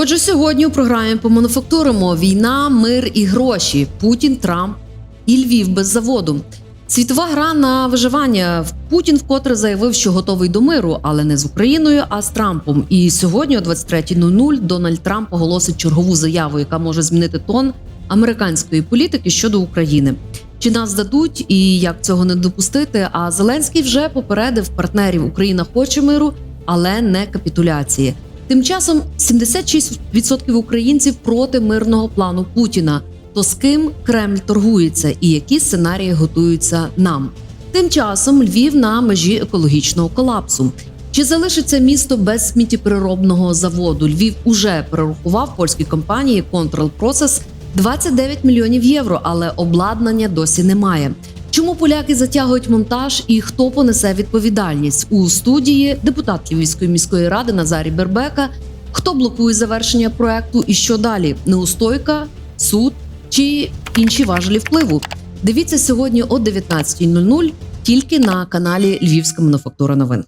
Отже, сьогодні у програмі помануфактуримо війна, мир і гроші. Путін, Трамп і Львів без заводу. Світова гра на виживання. Путін вкотре заявив, що готовий до миру, але не з Україною, а з Трампом. І сьогодні, о 23.00, Дональд Трамп оголосить чергову заяву, яка може змінити тон американської політики щодо України. Чи нас дадуть і як цього не допустити? А Зеленський вже попередив партнерів Україна хоче миру, але не капітуляції. Тим часом 76% українців проти мирного плану Путіна. То з ким Кремль торгується і які сценарії готуються нам? Тим часом Львів на межі екологічного колапсу. Чи залишиться місто без сміттєпереробного заводу? Львів уже перерахував польській компанії Control Process 29 мільйонів євро, але обладнання досі немає. Чому поляки затягують монтаж і хто понесе відповідальність у студії депутат Львівської міської ради Назарі Бербека? Хто блокує завершення проекту і що далі? Неустойка, суд чи інші важелі впливу? Дивіться сьогодні о 19.00 тільки на каналі Львівська мануфактура новин.